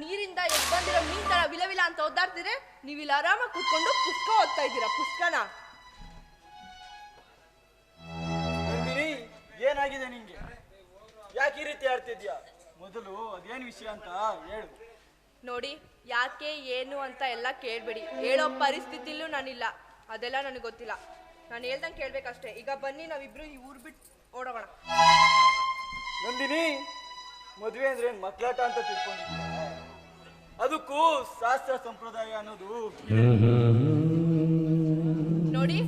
ನೀರಿಂದ ಎದ್ದು ಬಂದಿರೋ ಮೀನ್ ತರ ವಿಲ ವಿಲ ಅಂತ ಒದ್ದಾಡ್ತಿದ್ರೆ ನೀವು ಇಲ್ಲಿ ಆರಾಮಾಗಿ ಕೂತ್ಕೊಂಡು ಪುಸ್ತಕ ಓದ್ತಾ ಇದ್ದೀರಾ ಪುಸ್ತಕನ ನಂದಿನಿ ಏನಾಗಿದೆ ನಿಂಗೆ? ಯಾಕೆ ಈ ರೀತಿ ಆಡ್ತಿದ್ಯಾ? ಮೊದಲು ಅದೇನ್ ವಿಷಯ ಅಂತ ಹೇಳು. ನೋಡಿ ಯಾಕೆ ಏನು ಅಂತ ಎಲ್ಲ ಕೇಳ್ಬೇಡಿ. ಹೇಳೋ ಪರಿಸ್ಥಿತಿಲೂ ನಾನಿಲ್ಲ. ಅದೆಲ್ಲ ನನಗೆ ಗೊತ್ತಿಲ್ಲ. ನಾನು ಹೇಳ್ದಂಗೆ ಕೇಳ್ಬೇಕಷ್ಟೇ. ಈಗ ಬನ್ನಿ ನಾವಿಬ್ರು ಈ ಊರ್ ಬಿಟ್ಟು ಓಡೋಗೋಣ. ನಂದಿನಿ ಮದುವೆ ಅಂದ್ರೆ ಏನ್ ಮಕ್ಳಾಟ ಅಂತ ತಿಳ್ಕೊಂಡಿದ್ಯ ಅದಕ್ಕೂ ಶಾಸ್ತ್ರ ಸಂಪ್ರದಾಯ ಅನ್ನೋದು. ನೋಡಿ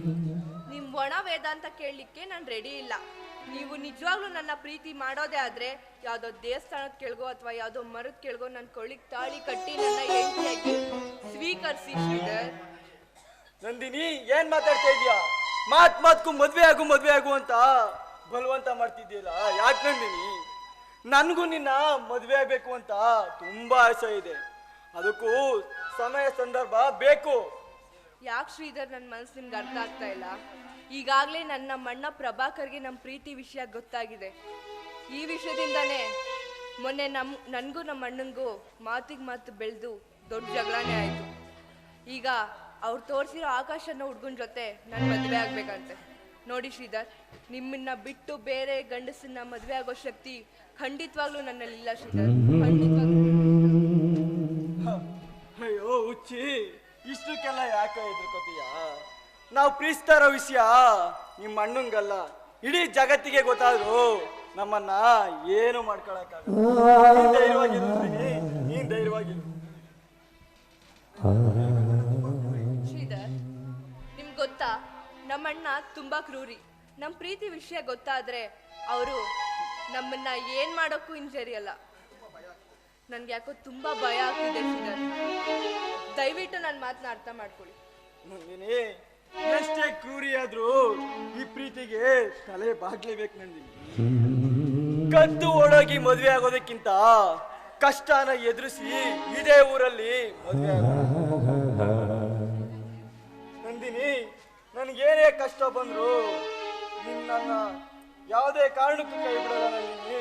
ನಿಮ್ ಒಣ ವೇದಾಂತ ಕೇಳಲಿಕ್ಕೆ ನಾನು ರೆಡಿ ಇಲ್ಲ. ನೀವು ನಿಜವಾಗ್ಲೂ ನನ್ನ ಪ್ರೀತಿ ಮಾಡೋದೇ ಆದ್ರೆ ಯಾವ್ದೋ ದೇವಸ್ಥಾನದ ಕೆಳಗೋ ಅಥವಾ ಯಾವ್ದೋ ಮರದ ಕೆಳಗೋ ನನ್ನ ಕೊಳ್ಳಿಗೆ ತಾಳಿ ಕಟ್ಟಿ ನನ್ನ ಹೆಂಡತಿಯಾಗಿ ಸ್ವೀಕರಿಸಿ ಶ್ರೀಧರ್. ನಂದಿನಿ ಏನ್ ಮಾತಾಡ್ತಾ ಇದೀಯಾ? ಮಾತ್ ಮಾತ್ಕು ಮದ್ವೆ ಆಗು ಮದ್ವೆ ಆಗು ಅಂತ ಬಲವಂತ ಮಾಡ್ತಿದ್ದೀಯಲ್ಲ. ಯಾಕೆ ನಂದಿನಿ? ನನಗೂ ನಿನ್ನ ಮದ್ವೆ ಆಗ್ಬೇಕು ಅಂತ ತುಂಬಾ ಆಸೆ ಇದೆ. ಅದಕ್ಕೂ ಸಮಯ ಸಂದರ್ಭ ಬೇಕು. ಯಾಕೆ ಶ್ರೀಧರ್ ನನ್ನ ಮನಸ್ಸು ನಿಮ್ಗೆ ಅರ್ಥ ಆಗ್ತಾ ಇಲ್ಲ? ಈಗಾಗಲೇ ನನ್ನ ಮಣ್ಣ ಪ್ರಭಾಕರ್ಗೆ ನಮ್ಮ ಪ್ರೀತಿ ವಿಷಯ ಗೊತ್ತಾಗಿದೆ. ಈ ವಿಷಯದಿಂದಾನೇ ಮೊನ್ನೆ ನಮ್, ನನಗೂ ನಮ್ಮ ಅಣ್ಣಂಗೂ ಮಾತಿಗೆ ಮಾತು ಬೆಳೆದು ದೊಡ್ಡ ಜಗಳನೇ ಆಯಿತು. ಈಗ ಅವ್ರು ತೋರಿಸಿರೋ ಆಕಾಶನ ಹುಡ್ಗನ ಜೊತೆ ನಾನು ಮದುವೆ ಆಗ್ಬೇಕಂತೆ. ನೋಡಿ ಶ್ರೀಧರ್, ನಿಮ್ಮನ್ನ ಬಿಟ್ಟು ಬೇರೆ ಗಂಡಸನ್ನ ಮದುವೆ ಆಗೋ ಶಕ್ತಿ ಖಂಡಿತವಾಗ್ಲೂ ನನ್ನಲ್ಲಿಲ್ಲ ಶ್ರೀಧರ್. ಖಂಡಿತವಾಗ್ಲೂ ಹುಚ್ಚಿ ಇಷ್ಟಕ್ಕೆಲ್ಲ ಯಾಕೆ ಹೆದರ್ಕೋತೀಯ? ನಾವು ಪ್ರೀಸ್ತಾರ ಇರೋ ವಿಷಯ ನಿಮ್ಮ ಅಣ್ಣಂಗಲ್ಲ. ಇಡೀ ಜಗತ್ತಿಗೆ ಗೊತ್ತಾದ್ರು ನಮ್ಮನ್ನ ಏನು ನೀನ್ ಗೊತ್ತಾ? ನಮ್ಮಣ್ಣ ತುಂಬಾ ಕ್ರೂರಿ. ನಮ್ಮ ಪ್ರೀತಿ ವಿಷಯ ಗೊತ್ತಾದ್ರೆ ಅವರು ನಮ್ಮನ್ನ ಏನ್ ಮಾಡೋಕ್ಕೂ ಹಿಂಜರಿಯಲ್ಲ. ನನ್ಗೆ ಯಾಕೋ ತುಂಬಾ ಭಯ ಆಗ್ತಿದೆ ಶ್ರೀಧರ್. ದಯವಿಟ್ಟು ನನ್ನ ಮಾತನ್ನ ಅರ್ಥ ಮಾಡ್ಕೊಳ್ಳಿ. ನಂದಿನಿ ಎಷ್ಟೇ ಕ್ರೂರಿ ಆದ್ರೂ ಈ ಪ್ರೀತಿಗೆ ತಲೆ ಬಾಗ್ಲೇಬೇಕು ನಂದಿನಿ. ಕದ್ದು ಓಡೋಗಿ ಮದುವೆ ಆಗೋದಕ್ಕಿಂತ ಕಷ್ಟನ ಎದುರಿಸಿ ಇದೇ ಊರಲ್ಲಿ ಮದ್ವೆ. ನಂದಿನಿ ನನಗೇನೇ ಕಷ್ಟ ಬಂದ್ರು ನಿನ್ನ ಯಾವುದೇ ಕಾರಣಕ್ಕೂ ಕೈ ಬಿಡಲ್ಲ ನಂದಿನಿ.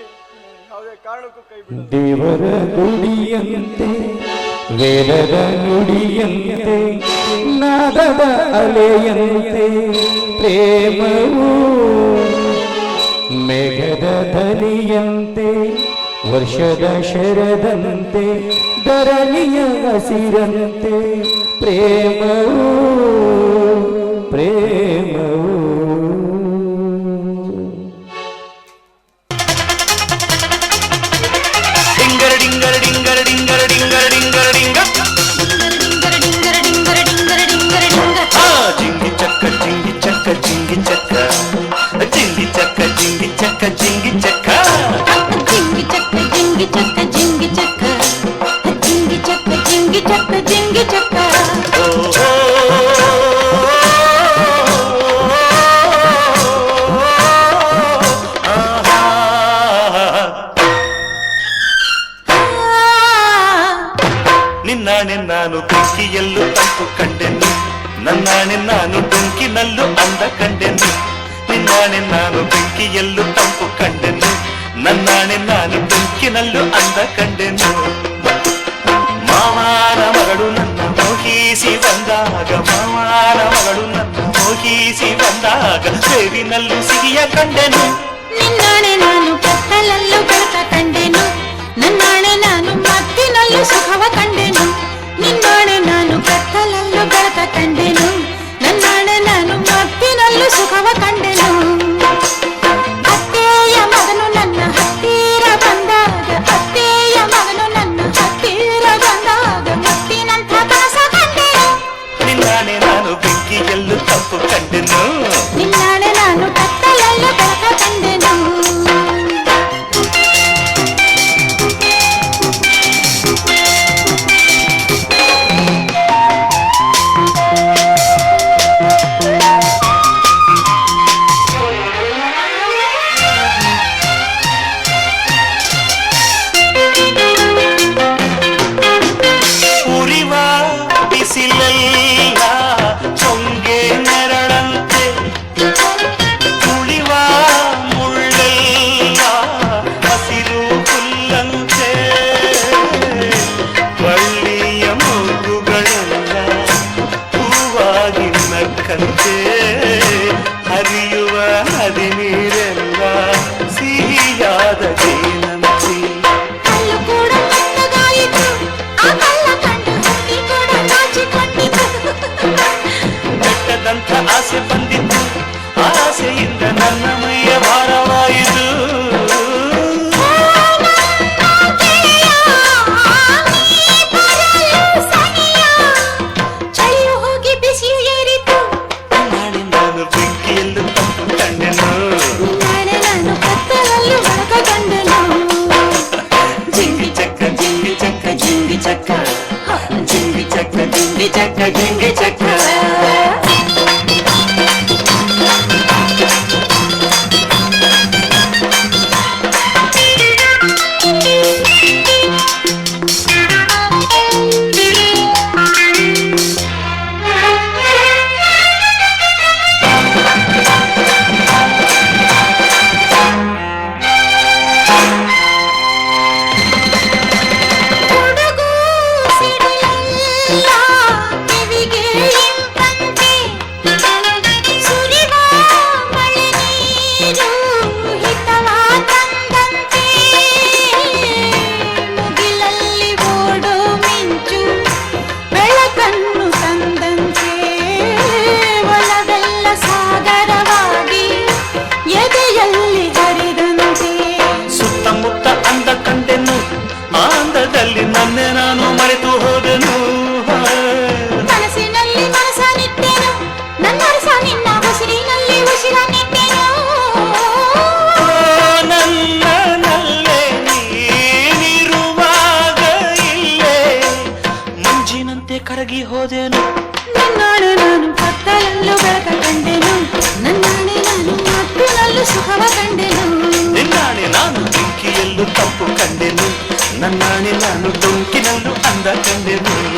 ಯಾವುದೇ ಕಾರಣಕ್ಕೂ ಕೈ ಬಿಡಲ್ಲ. ದೇವರ ಗುಡಿಯಂತೆ ವೇದದ ನುಡಿಯಂತೆ ನಾದದ ಅಲೆಯಂತೆ ಪ್ರೇಮವು ಮೇಘದ ಧನಿಯಂತೆ ವರ್ಷದ ಶರದಂತೆ ಧರಣಿಯ ಹಸಿರಂತೆ ಪ್ರೇಮವು చెక్క చింగి చెక్క చింగి చెక్క చింగి చెక్క ನಿನ್ನಾಣೆ ನಾನು ಕುಂಕಿಯಲ್ಲೂ ತಂಪು ಕಂಡೆನು ನನ್ನಾಣೆ ನಾನು ಬೆಂಕಿನಲ್ಲೂ ಅಂದ ಕಂಡೆನು ನಿನ್ನಾಣೆ ನಾನು ಬೆಂಕಿಯಲ್ಲೂ ತಂಪು ಕಂಡೆನು ನನ್ನಾಣೆ ನಾನು ಬೆಂಕಿನಲ್ಲೂ ಅಂದ ಕಂಡೆನು ಮಾವಾರ ಮಗಳು ನನ್ನ ಮೋಹಿಸಿ ಬಂದಾಗ ಮಾವಾರ ಮಗಳು ನನ್ನ ಮೋಹಿಸಿ ಬಂದಾಗ ಬೇವಿನಲ್ಲೂ ಸಿಹಿಯ ಕಂಡೆನು ನಿನ್ನಾಣೆ ನಾನು ಕತ್ತಲಲ್ಲೂ చకింగి చకి నన్నాని నన్ను దొంకి అందకండి అంద